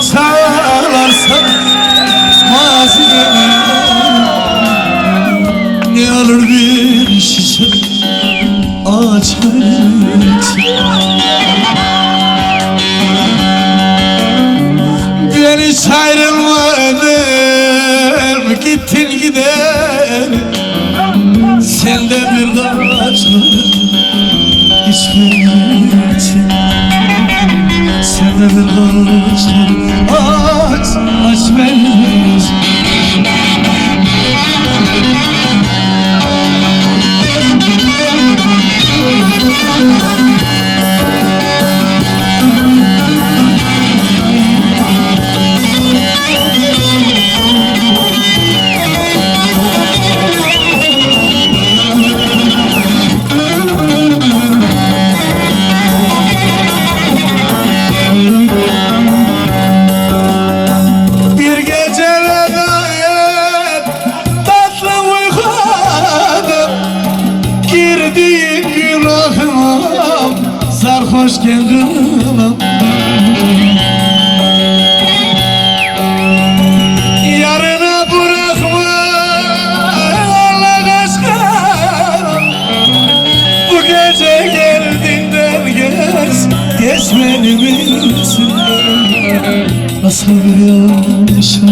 çalarsan mazimi Ne alır bir şişe ağaç Beni hiç ayrılmadım gittin sarhoşken kılım Yarına bırakma Allah aşkına. Bu gece geldiğinden geç Geç benim için Nasıl bir yanlışım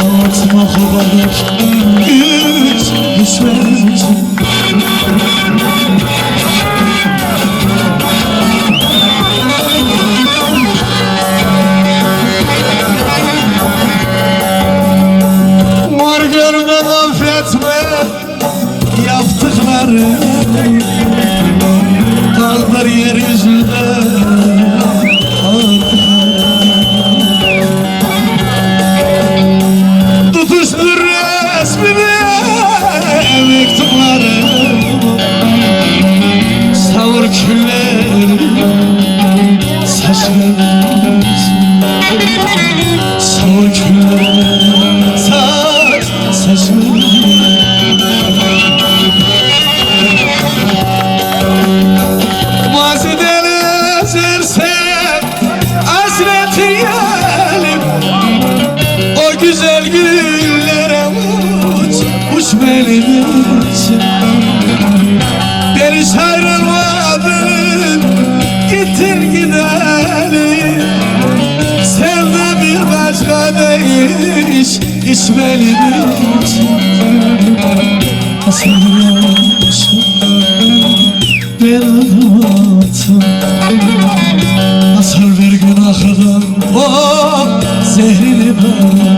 Anlatmak o kadar güç Güç benim için Mor görme affetme Yaptıkları Kaldır yeryüzünde ছিল Nasıl yanlışım Ben anlattım Nasıl bir günahdan Oh zehrini ben